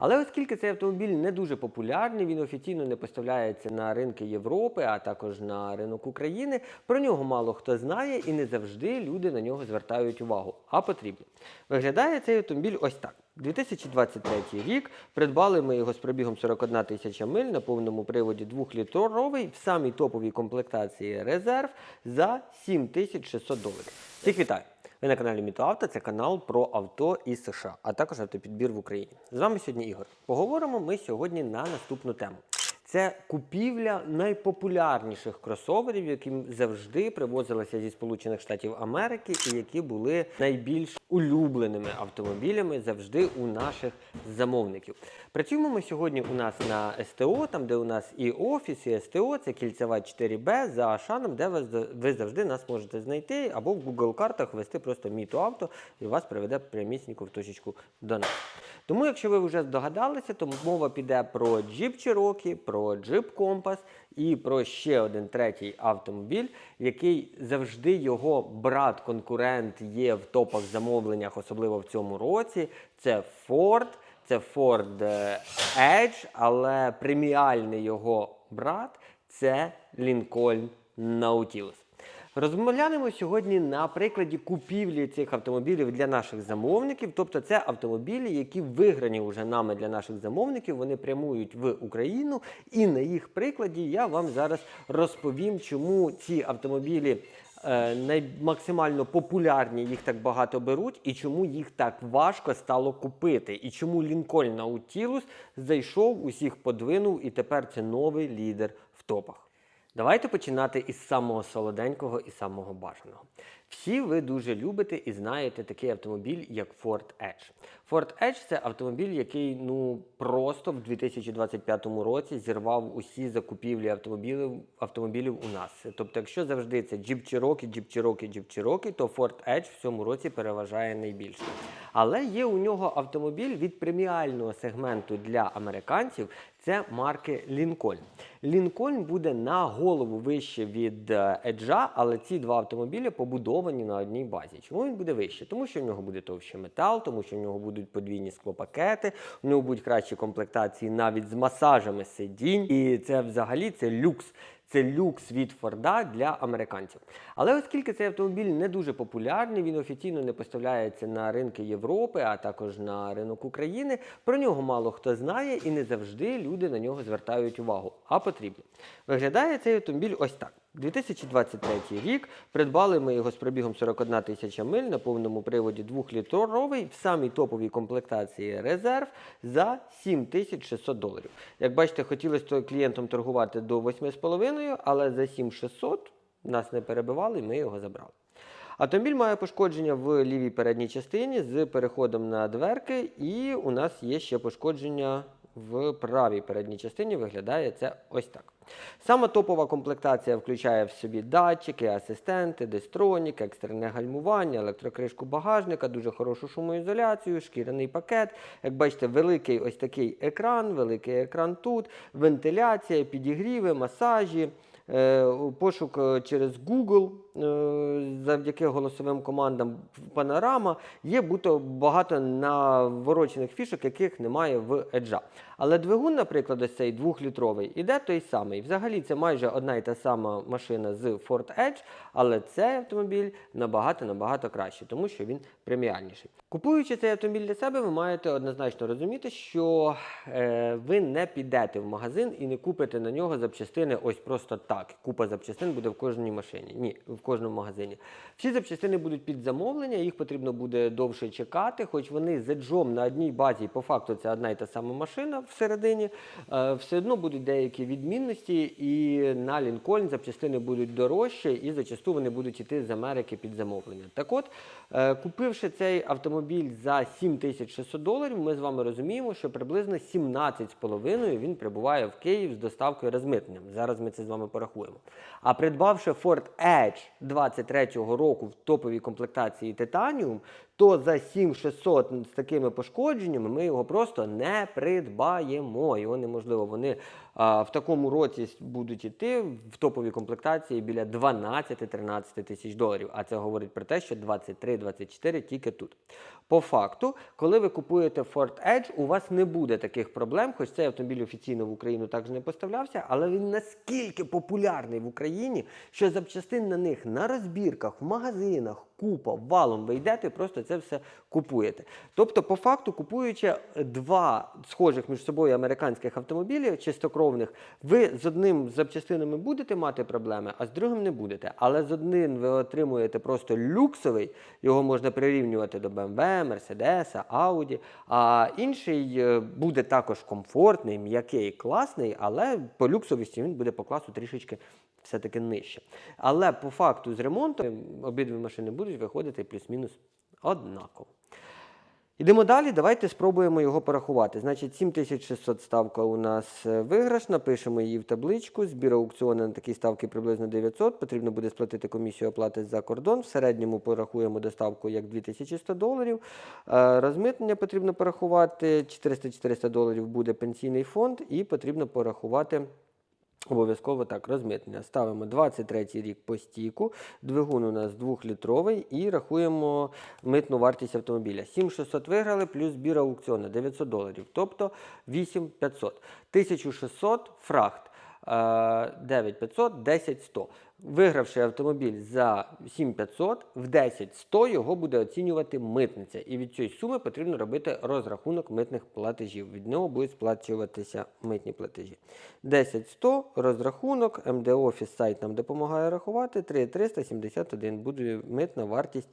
Але оскільки цей автомобіль не дуже популярний, він офіційно не поставляється на ринки Європи, а також на ринок України. Про нього мало хто знає і не завжди люди на нього звертають увагу, а потрібно. Виглядає цей автомобіль ось так. 2023 рік придбали ми його з пробігом 41 тисяча миль на повному приводі 2-літровий в самій топовій комплектації резерв за 7600 доларів. Всіх вітаю! Ви на каналі Мітоавто, це канал про авто із США, а також автопідбір в Україні. З вами сьогодні Ігор. Поговоримо ми сьогодні на наступну тему. Це купівля найпопулярніших кросоверів, які завжди привозилися зі Сполучених Штатів Америки, і які були найбільш улюбленими автомобілями завжди у наших замовників. Працюємо ми сьогодні у нас на СТО, там де у нас і офіс, і СТО, це кільцева 4Б за Ашаном, де ви, завжди нас можете знайти, або в Google картах ввести просто міту авто і вас приведе прямісінько в точечку до нас. Тому, якщо ви вже здогадалися, то мова піде про Jeep Cherokee, про Jeep Compass і про ще один третій автомобіль, який завжди його брат-конкурент є в топах замовленнях, особливо в цьому році. Це Ford. Це Ford е, Edge, але преміальний його брат це Lincoln Nautilus. Розмовляємо сьогодні на прикладі купівлі цих автомобілів для наших замовників. Тобто, це автомобілі, які виграні вже нами для наших замовників. Вони прямують в Україну, і на їх прикладі я вам зараз розповім, чому ці автомобілі. е, максимально популярні, їх так багато беруть, і чому їх так важко стало купити, і чому Лінкольн Nautilus зайшов, усіх подвинув, і тепер це новий лідер в топах. Давайте починати із самого солоденького і самого бажаного. Всі ви дуже любите і знаєте такий автомобіль, як Ford Edge. Ford Edge це автомобіль, який ну просто в 2025 році зірвав усі закупівлі автомобілів, автомобілів у нас. Тобто, якщо завжди це Jeep Cherokee, Jeep Cherokee, Jeep Cherokee, то Ford Edge в цьому році переважає найбільше. Але є у нього автомобіль від преміального сегменту для американців. Це марки Лінкольн. Лінкольн буде на голову вище від еджа, але ці два автомобілі побудовані на одній базі. Чому він буде вище? Тому що в нього буде товщий метал, тому що в нього будуть подвійні склопакети, в нього будуть кращі комплектації навіть з масажами сидінь. І це взагалі це люкс. Це люкс від Форда для американців. Але оскільки цей автомобіль не дуже популярний, він офіційно не поставляється на ринки Європи, а також на ринок України. Про нього мало хто знає і не завжди люди на нього звертають увагу, а потрібно. Виглядає цей автомобіль ось так. 2023 рік придбали ми його з пробігом 41 тисяча миль на повному приводі 2-літровий в самій топовій комплектації резерв за 7600 доларів. Як бачите, хотілося клієнтам торгувати до 8,5, але за 7600 нас не перебивали, ми його забрали. Автомобіль має пошкодження в лівій передній частині з переходом на дверки, і у нас є ще пошкодження в правій передній частині. Виглядає це ось так. Сама топова комплектація включає в собі датчики, асистенти, дестронік, екстрене гальмування, електрокришку багажника, дуже хорошу шумоізоляцію, шкіряний пакет. Як бачите, великий ось такий екран, великий екран тут, вентиляція, підігріви, масажі. Е, Пошук е, через Google завдяки голосовим командам Панорама є буто багато наворочених фішок, яких немає в Edge. Але двигун, наприклад, ось цей двохлітровий, іде той самий. Взагалі це майже одна і та сама машина з Ford Edge, але цей автомобіль набагато набагато краще, тому що він преміальніший. Купуючи цей автомобіль для себе, ви маєте однозначно розуміти, що е, ви не підете в магазин і не купите на нього запчастини ось просто так. Купа запчастин буде в кожній машині. Ні, в кожному магазині. Всі запчастини будуть під замовлення, їх потрібно буде довше чекати, хоч вони з еджом на одній базі, по факту це одна і та сама машина всередині. е, Все одно будуть деякі відмінності, і на Lincoln запчастини будуть дорожчі, і зачасту вони будуть йти з Америки під замовлення. Так от, е, купивши цей автомобіль за 7600 доларів, ми з вами розуміємо, що приблизно 17,5 він прибуває в Київ з доставкою розмитненням. Зараз ми це з вами порахуємо. А придбавши Ford Edge 23-го року в топовій комплектації Titanium, то за 7600 з такими пошкодженнями ми його просто не придбаємо. Його неможливо. Вони а, в такому році будуть іти в топовій комплектації біля 12-13 тисяч доларів. А це говорить про те, що 23-24 тільки тут. По факту, коли ви купуєте Ford Edge, у вас не буде таких проблем, хоч цей автомобіль офіційно в Україну також не поставлявся, але він наскільки популярний в Україні, що запчастин на них на розбірках, в магазинах, купа, валом ви йдете, і просто це все купуєте. Тобто, по факту, купуючи два схожих між собою американських автомобілів, чистокровних, ви з одним з запчастинами будете мати проблеми, а з другим не будете. Але з одним ви отримуєте просто люксовий, його можна прирівнювати до BMW, Mercedes, Audi, а інший е, буде також комфортний, м'який, класний, але по люксовості він буде по класу трішечки все-таки нижче. Але по факту з ремонтом обидві машини будуть виходити плюс-мінус однаково. Йдемо далі, давайте спробуємо його порахувати. Значить, 7600 ставка у нас е, виграшна, пишемо її в табличку. Збір аукціону на такі ставки приблизно 900. Потрібно буде сплатити комісію оплати за кордон. В середньому порахуємо доставку як 2100 доларів. Е, Розмитнення потрібно порахувати. 400-400 доларів буде пенсійний фонд, і потрібно порахувати. Обов'язково так, розмитнення. Ставимо 23 рік по стійку, двигун у нас 2-літровий і рахуємо митну вартість автомобіля. 7600 виграли, плюс збір аукціону 900 доларів, тобто 8500. 1600 фрахт, 9500, 10100. Вигравши автомобіль за 7500, в 10100 його буде оцінювати митниця. І від цієї суми потрібно робити розрахунок митних платежів. Від нього будуть сплачуватися митні платежі. 10100 розрахунок, МД Офіс сайт нам допомагає рахувати. 3371 буде митна вартість.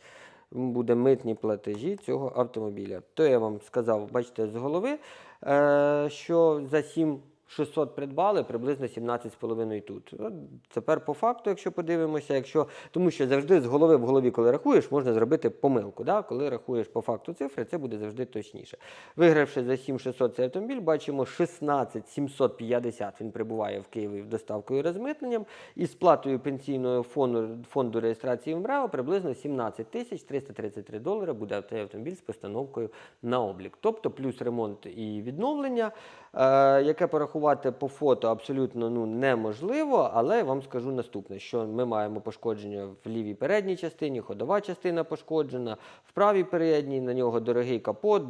Буде митні платежі цього автомобіля. То я вам сказав, бачите, з голови, е, що за 7 600 придбали, приблизно 17,5 тут. От Тепер по факту, якщо подивимося, якщо, тому що завжди з голови в голові, коли рахуєш, можна зробити помилку. Да? Коли рахуєш по факту цифри, це буде завжди точніше. Вигравши за 7600 цей автомобіль, бачимо 16750 він прибуває в Києві доставкою і розмитненням. І сплатою пенсійного фонду, фонду реєстрації МРЕО приблизно 17 тисяч 333 долари буде цей автомобіль з постановкою на облік. Тобто плюс ремонт і відновлення, е, яке порахувати по фото абсолютно ну, неможливо, але я вам скажу наступне, що ми маємо пошкодження в лівій передній частині, ходова частина пошкоджена, в правій передній, на нього дорогий капот,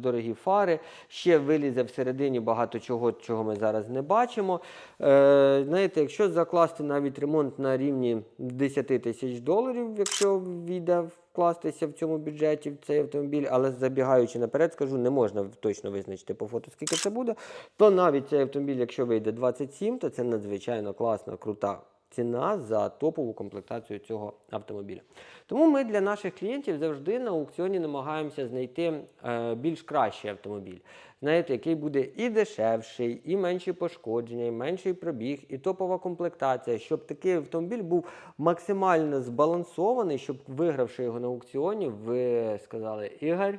дорогі фари, ще вилізе всередині багато чого, чого ми зараз не бачимо. Е, знаєте, якщо закласти навіть ремонт на рівні 10 тисяч доларів, якщо війде вкластися в цьому бюджеті в цей автомобіль, але забігаючи наперед, скажу, не можна точно визначити по фото, скільки це буде, то навіть цей автомобіль, якщо вийде 27, то це надзвичайно класна, крута ціна за топову комплектацію цього автомобіля. Тому ми для наших клієнтів завжди на аукціоні намагаємося знайти е, більш кращий автомобіль. Знаєте, який буде і дешевший, і менші пошкодження, і менший пробіг, і топова комплектація, щоб такий автомобіль був максимально збалансований, щоб вигравши його на аукціоні, ви сказали, Ігор,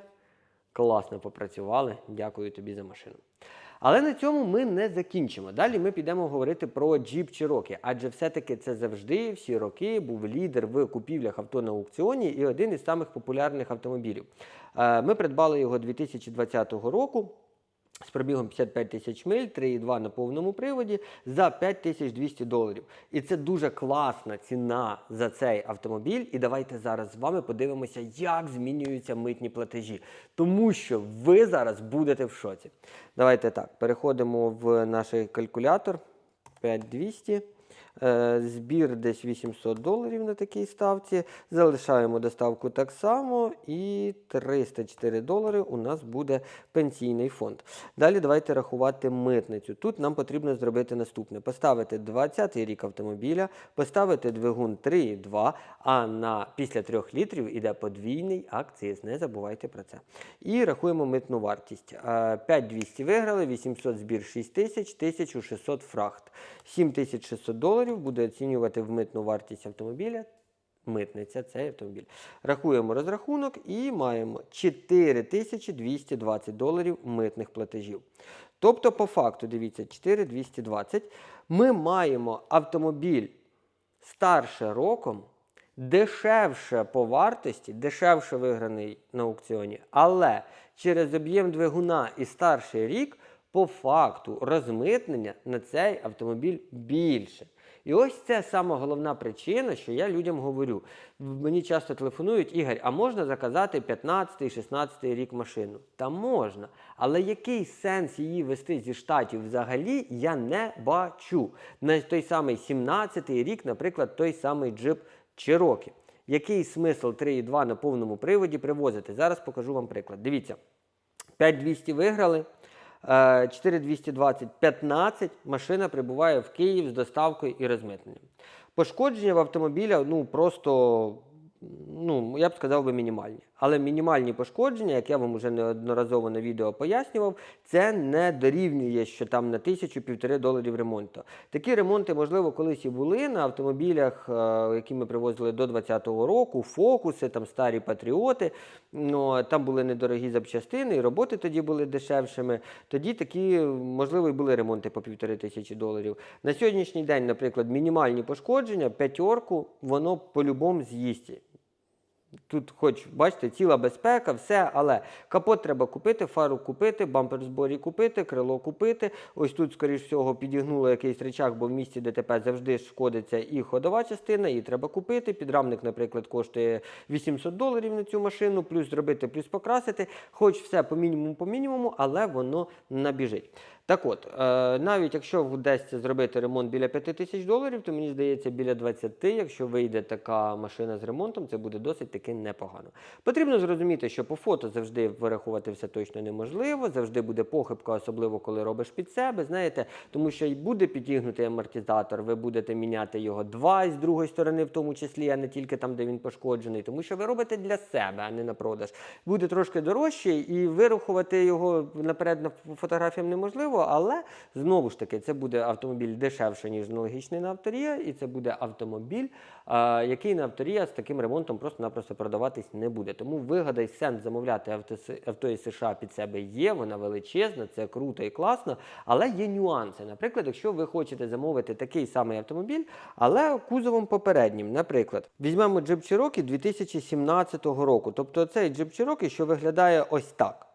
класно попрацювали, дякую тобі за машину. Але на цьому ми не закінчимо. Далі ми підемо говорити про джіп чи роки, адже все-таки це завжди всі роки був лідер в купівлях авто на аукціоні і один із самих популярних автомобілів. Е, Ми придбали його 2020 року. З пробігом 55 тисяч миль, 3,2 на повному приводі за 5200 доларів. І це дуже класна ціна за цей автомобіль. І давайте зараз з вами подивимося, як змінюються митні платежі. Тому що ви зараз будете в шоці. Давайте так, переходимо в наш калькулятор 5200. Е, Збір десь 800 доларів на такій ставці. Залишаємо доставку так само. І 304 долари у нас буде пенсійний фонд. Далі давайте рахувати митницю. Тут нам потрібно зробити наступне: поставити 20 рік автомобіля, поставити двигун 3,2, а на після 3 літрів іде подвійний акциз. Не забувайте про це. І рахуємо митну вартість. Е, 5200 виграли, 800 збір 6000, 1600 фрахт. 7600 доларів буде оцінювати в митну вартість автомобіля. Митниця цей автомобіль. Рахуємо розрахунок і маємо 4220 доларів митних платежів. Тобто, по факту, дивіться, 4220. Ми маємо автомобіль старше роком дешевше по вартості, дешевше виграний на аукціоні, але через об'єм двигуна і старший рік по факту розмитнення на цей автомобіль більше. І ось це саме головна причина, що я людям говорю. Мені часто телефонують, Ігор, а можна заказати 15-16 рік машину? Та можна. Але який сенс її вести зі штатів взагалі, я не бачу. На той самий 17-й рік, наприклад, той самий джип Cherokee. Який смисл 3,2 на повному приводі привозити? Зараз покажу вам приклад. Дивіться, 5200 виграли. Е, 4220 15 машина прибуває в Київ з доставкою і розмитненням. Пошкодження в автомобіля ну просто ну, я б сказав би мінімальні. Але мінімальні пошкодження, як я вам вже неодноразово на відео пояснював, це не дорівнює, що там на тисячу-півтори доларів ремонту. Такі ремонти, можливо, колись і були на автомобілях, е, які ми привозили до 2020 року, фокуси, там старі патріоти. Ну, там були недорогі запчастини, і роботи тоді були дешевшими. Тоді такі, можливо, і були ремонти по півтори тисячі доларів. На сьогоднішній день, наприклад, мінімальні пошкодження, п'ятерку, воно по-любому з'їсть. Тут, хоч бачите, ціла безпека, все, але капот треба купити, фару купити, бампер зборі купити, крило купити. Ось тут, скоріш всього, підігнуло якийсь речах, бо в місті ДТП завжди шкодиться і ходова частина, її треба купити. Підрамник, наприклад, коштує 800 доларів на цю машину, плюс зробити, плюс покрасити. Хоч все по мінімуму, по мінімуму, але воно набіжить. Так от, е, навіть якщо вдасться зробити ремонт біля 5 тисяч доларів, то мені здається, біля 20, якщо вийде така машина з ремонтом, це буде досить таки непогано. Потрібно зрозуміти, що по фото завжди вирахувати все точно неможливо, завжди буде похибка, особливо коли робиш під себе, знаєте, тому що й буде підігнутий амортизатор, ви будете міняти його два з другої сторони, в тому числі, а не тільки там, де він пошкоджений, тому що ви робите для себе, а не на продаж. Буде трошки дорожче, і вирахувати його наперед на фотографіям неможливо, але знову ж таки, це буде автомобіль дешевше, ніж аналогічний на авторія, і це буде автомобіль, який на авторія з таким ремонтом просто-напросто продаватись не буде. Тому вигода і сенс замовляти авто, авто із США під себе є, вона величезна, це круто і класно, але є нюанси. Наприклад, якщо ви хочете замовити такий самий автомобіль, але кузовом попереднім, наприклад, візьмемо Jeep Cherokee 2017 року. Тобто цей Jeep Cherokee, що виглядає ось так.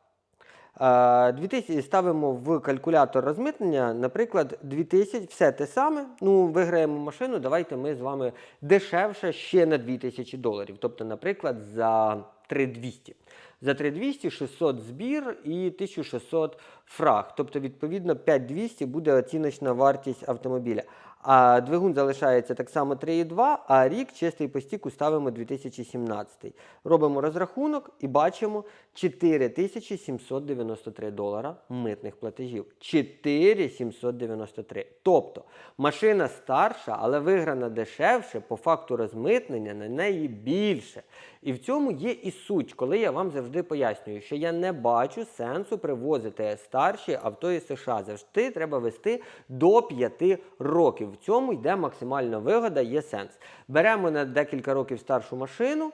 Е, 2000 ставимо в калькулятор розмитнення, наприклад, 2000, все те саме. Ну, виграємо машину, давайте ми з вами дешевше ще на 2000 доларів. Тобто, наприклад, за 3200. За 3200 600 збір і 1600 фраг. Тобто, відповідно, 5200 буде оціночна вартість автомобіля. А двигун залишається так само 3,2, а рік чистий по стіку ставимо 2017. Робимо розрахунок і бачимо 4793 долара митних платежів. 4793. Тобто машина старша, але виграна дешевше, по факту розмитнення на неї більше. І в цьому є і суть, коли я вам завжди пояснюю, що я не бачу сенсу привозити старші авто із США. Завжди треба вести до 5 років. В цьому йде максимальна вигода, є сенс. Беремо на декілька років старшу машину.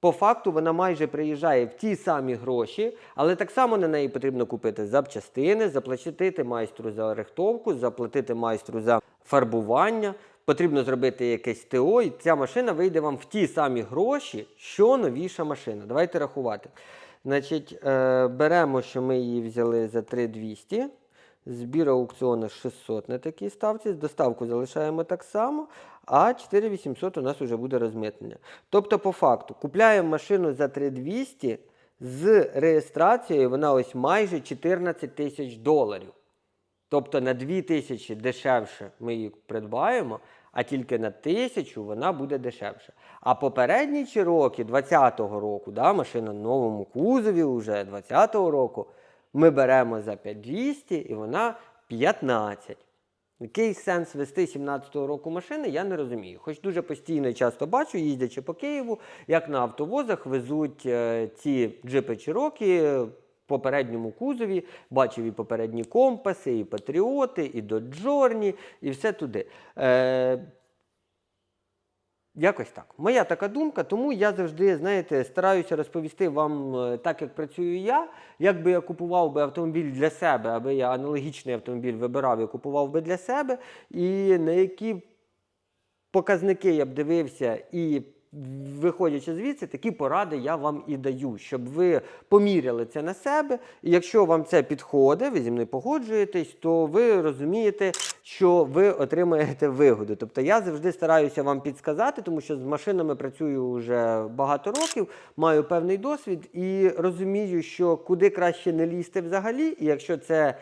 По факту вона майже приїжджає в ті самі гроші, але так само на неї потрібно купити запчастини, заплатити майстру за рихтовку, заплатити майстру за фарбування. Потрібно зробити якесь ТО, і ця машина вийде вам в ті самі гроші, що новіша машина. Давайте рахувати. Значить, е, беремо, що ми її взяли за 3200. Збір аукціону 600 на такій ставці. Доставку залишаємо так само, а 4800 у нас вже буде розмитнення. Тобто, по факту, купляємо машину за 3200 з реєстрацією, вона ось майже 14 тисяч доларів. Тобто на 2 тисячі дешевше ми її придбаємо, а тільки на тисячу вона буде дешевше. А попередні Cherokee 20-го року, да, машина в новому кузові вже 20-го року, ми беремо за 5200 і вона 15. Який сенс вести 17-го року машини, я не розумію. Хоч дуже постійно і часто бачу, їздячи по Києву, як на автовозах везуть е, ці джипи Cherokee в попередньому кузові, бачив і попередні компаси, і патріоти, і доджорні, і все туди. Е, Якось так. Моя така думка, тому я завжди, знаєте, стараюся розповісти вам е, так, як працюю я. Як би я купував би автомобіль для себе, аби я аналогічний автомобіль вибирав і купував би для себе, і на які показники я б дивився і Виходячи звідси, такі поради я вам і даю, щоб ви поміряли це на себе. І якщо вам це підходить, ви зі мною погоджуєтесь, то ви розумієте, що ви отримаєте вигоду. Тобто я завжди стараюся вам підсказати, тому що з машинами працюю вже багато років, маю певний досвід і розумію, що куди краще не лізти взагалі, і якщо це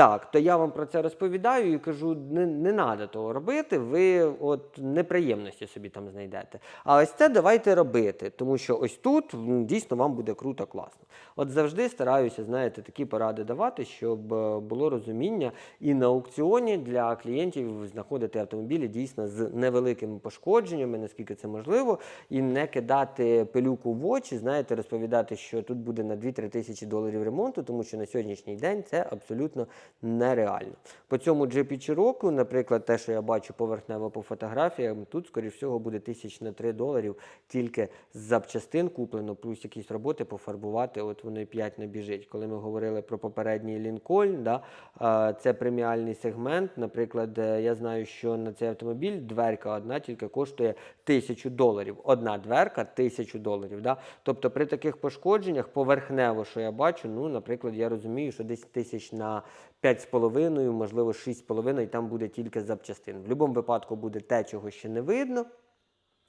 так, то я вам про це розповідаю і кажу, не, не треба того робити, ви от неприємності собі там знайдете. А ось це давайте робити, тому що ось тут дійсно вам буде круто, класно. От завжди стараюся, знаєте, такі поради давати, щоб е, було розуміння і на аукціоні для клієнтів знаходити автомобілі дійсно з невеликими пошкодженнями, наскільки це можливо, і не кидати пилюку в очі, знаєте, розповідати, що тут буде на 2-3 тисячі доларів ремонту, тому що на сьогоднішній день це абсолютно нереально. По цьому джипі Cherokee, наприклад, те, що я бачу поверхнево по фотографіям, тут, скоріш всього, буде тисяч на 3 доларів тільки з запчастин куплено, плюс якісь роботи пофарбувати, от вони 5 набіжить. Коли ми говорили про попередній Лінкольн, да, це преміальний сегмент. Наприклад, е, я знаю, що на цей автомобіль дверка одна тільки коштує тисячу доларів. Одна дверка тисячу доларів. Да? Тобто при таких пошкодженнях поверхнево, що я бачу, ну, наприклад, я розумію, що десь тисяч на 5,5, можливо, 6,5, і там буде тільки запчастин. В будь-якому випадку буде те, чого ще не видно.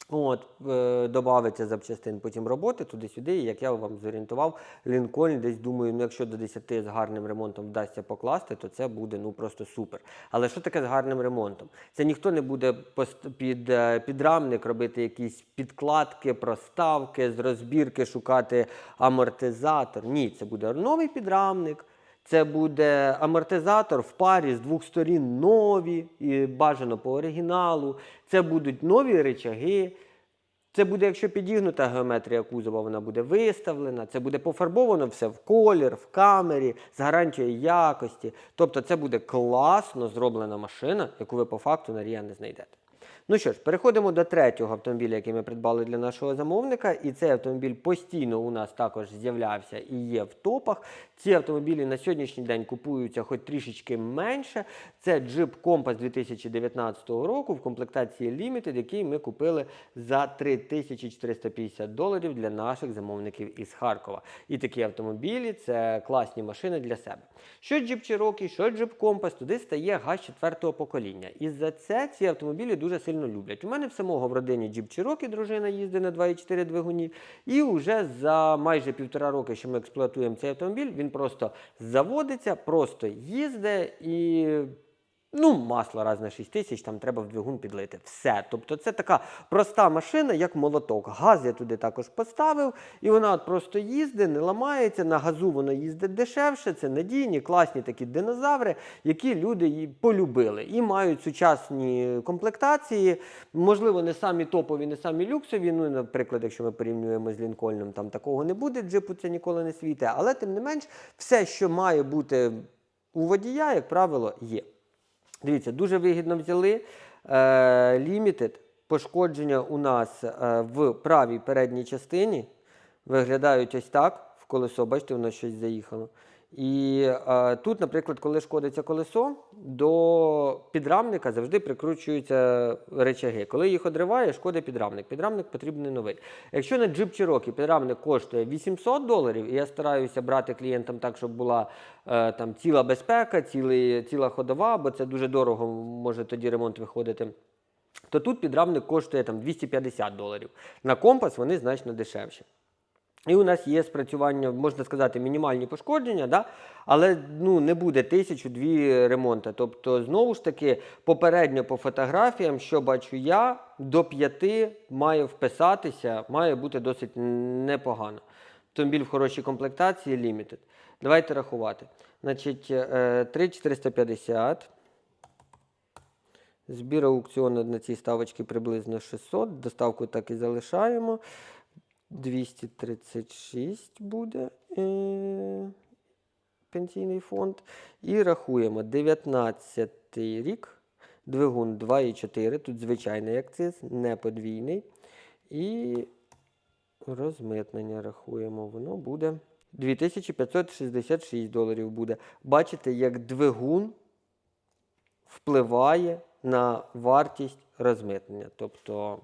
От, е, додається запчастин потім роботи туди-сюди. І як я вам зорієнтував, Лінкольн десь думаю, ну якщо до 10 з гарним ремонтом вдасться покласти, то це буде ну просто супер. Але що таке з гарним ремонтом? Це ніхто не буде під е, підрамник робити якісь підкладки, проставки, з розбірки шукати амортизатор. Ні, це буде новий підрамник. Це буде амортизатор в парі з двох сторін нові, і бажано по оригіналу. Це будуть нові речаги. Це буде, якщо підігнута геометрія кузова, вона буде виставлена. Це буде пофарбовано все в колір, в камері, з гарантією якості. Тобто це буде класно зроблена машина, яку ви по факту на Рія не знайдете. Ну що ж, переходимо до третього автомобіля, який ми придбали для нашого замовника. І цей автомобіль постійно у нас також з'являвся і є в топах. Ці автомобілі на сьогоднішній день купуються хоч трішечки менше. Це Jeep Compass 2019 року в комплектації Limited, який ми купили за 3450 доларів для наших замовників із Харкова. І такі автомобілі це класні машини для себе. Що Jeep Cherokee, що Jeep Compass, туди стає газ четвертого покоління. І за це ці автомобілі дуже сильно люблять. У мене в самого в родині Jeep Cherokee дружина їздить на 2,4 двигуні. І вже за майже півтора роки, що ми експлуатуємо цей автомобіль, він просто заводиться, просто їздить і. Ну, масло раз на 6 тисяч, там треба в двигун підлити. Все. Тобто це така проста машина, як молоток. Газ я туди також поставив, і вона от просто їздить, не ламається. На газу воно їздить дешевше, це надійні, класні такі динозаври, які люди її полюбили. І мають сучасні комплектації. Можливо, не самі топові, не самі люксові. Ну, наприклад, якщо ми порівнюємо з Лінкольном, там такого не буде, джипу це ніколи не світить. Але тим не менш, все, що має бути у водія, як правило, є. Дивіться, дуже вигідно взяли. лімітед. Пошкодження у нас е, в правій передній частині виглядають ось так. В колесо, бачите, воно щось заїхало. І е, тут, наприклад, коли шкодиться колесо, до підрамника завжди прикручуються речаги. Коли їх одриває, шкодить підрамник. Підрамник потрібний новий. Якщо на Jeep Cherokee підрамник коштує 800 доларів, і я стараюся брати клієнтам так, щоб була е, там ціла безпека, цілий, ціла ходова, бо це дуже дорого може тоді ремонт виходити. То тут підрамник коштує там 250 доларів. На компас вони значно дешевші. І у нас є спрацювання, можна сказати, мінімальні пошкодження, да? але ну, не буде тисячу-дві ремонти. Тобто, знову ж таки, попередньо по фотографіям, що бачу я, до п'яти має вписатися, має бути досить непогано. Автомобіль в хорошій комплектації, limited. Давайте рахувати. Значить, е, 3,450. Збір аукціону на цій ставочці приблизно 600. Доставку так і залишаємо. 236 буде е, пенсійний фонд. І рахуємо 19 рік, двигун 2,4. Тут звичайний акциз, не подвійний. І розмитнення рахуємо. Воно буде 2566 доларів буде. Бачите, як двигун впливає на вартість розмитнення. Тобто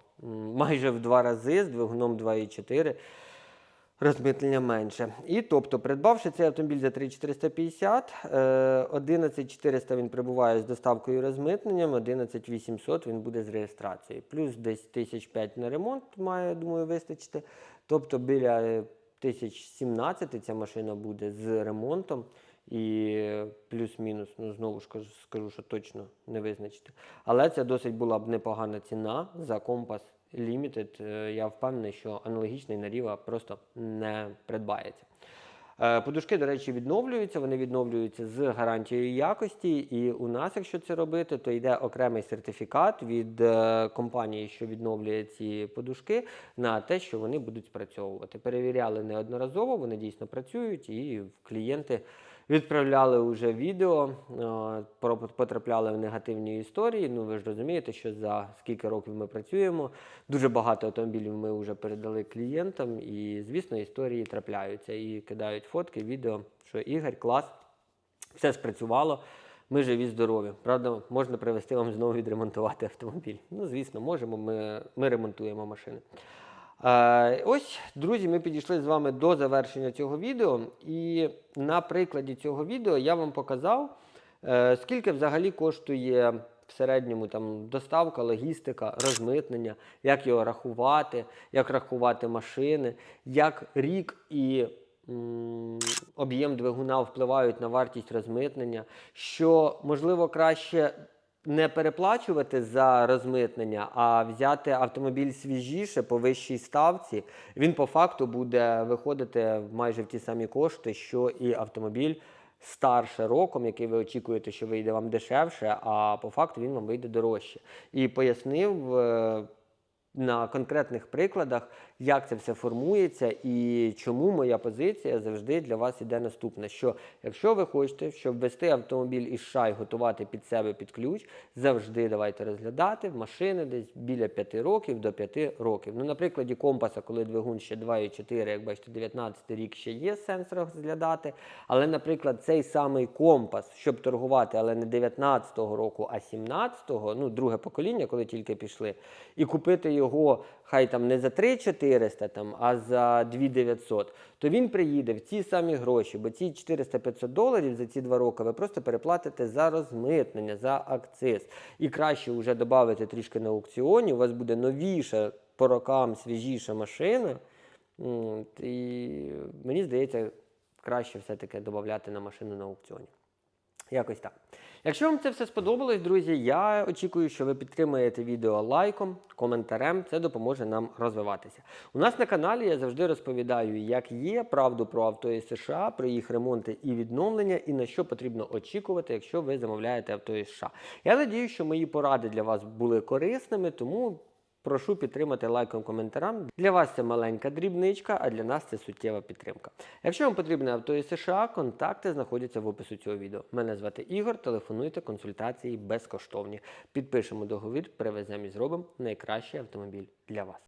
майже в два рази з двигуном 2,4 розмитнення менше. І тобто, придбавши цей автомобіль за 3450, е, 11400 він прибуває з доставкою і розмитненням, 11800 він буде з реєстрацією. Плюс десь 1005 на ремонт має, думаю, вистачити. Тобто біля е, 1017 ця машина буде з ремонтом. І плюс-мінус, ну знову ж кажу, скажу, що точно не визначити. Але це досить була б непогана ціна за компас Limited. Е, Я впевнений, що аналогічний на Ріва просто не придбається. Е, Подушки, до речі, відновлюються. Вони відновлюються з гарантією якості. І у нас, якщо це робити, то йде окремий сертифікат від е, компанії, що відновлює ці подушки, на те, що вони будуть спрацьовувати. Перевіряли неодноразово, вони дійсно працюють, і клієнти відправляли вже відео, е, потрапляли в негативні історії. Ну ви ж розумієте, що за скільки років ми працюємо, дуже багато автомобілів ми вже передали клієнтам, і звісно, історії трапляються і кидають фотки, відео, що Ігор, клас, все спрацювало. Ми живі, здорові. Правда, можна привезти вам знову відремонтувати автомобіль. Ну, звісно, можемо. Ми, ми ремонтуємо машини. Ось, друзі, ми підійшли з вами до завершення цього відео. І на прикладі цього відео я вам показав, е, скільки взагалі коштує в середньому там, доставка, логістика, розмитнення, як його рахувати, як рахувати машини, як рік і об'єм двигуна впливають на вартість розмитнення, що можливо краще не переплачувати за розмитнення, а взяти автомобіль свіжіше по вищій ставці. Він по факту буде виходити майже в ті самі кошти, що і автомобіль старше роком, який ви очікуєте, що вийде вам дешевше, а по факту він вам вийде дорожче. І пояснив. е, на конкретних прикладах, як це все формується і чому моя позиція завжди для вас іде наступна. Що якщо ви хочете, щоб вести автомобіль із США і готувати під себе під ключ, завжди давайте розглядати машини десь біля 5 років до 5 років. Ну, на прикладі компаса, коли двигун ще 2,4, як бачите, 19 рік ще є сенс розглядати. Але, наприклад, цей самий компас, щоб торгувати, але не 19-го року, а 17-го, ну, друге покоління, коли тільки пішли, і купити його хай там не за 3400, там, а за 2900, то він приїде в ті самі гроші, бо ці 400-500 доларів за ці два роки ви просто переплатите за розмитнення, за акциз. І краще вже додати трішки на аукціоні, у вас буде новіша по рокам свіжіша машина. І мені здається, краще все-таки додати на машину на аукціоні. Якось так. Якщо вам це все сподобалось, друзі, я очікую, що ви підтримаєте відео лайком, коментарем. Це допоможе нам розвиватися. У нас на каналі я завжди розповідаю, як є правду про авто із США, про їх ремонти і відновлення, і на що потрібно очікувати, якщо ви замовляєте авто із США. Я надію, що мої поради для вас були корисними, тому. Прошу підтримати лайком коментарем. Для вас це маленька дрібничка, а для нас це суттєва підтримка. Якщо вам потрібне авто із США, контакти знаходяться в опису цього відео. Мене звати Ігор. Телефонуйте, консультації безкоштовні. Підпишемо договір, привеземо і зробимо найкращий автомобіль для вас.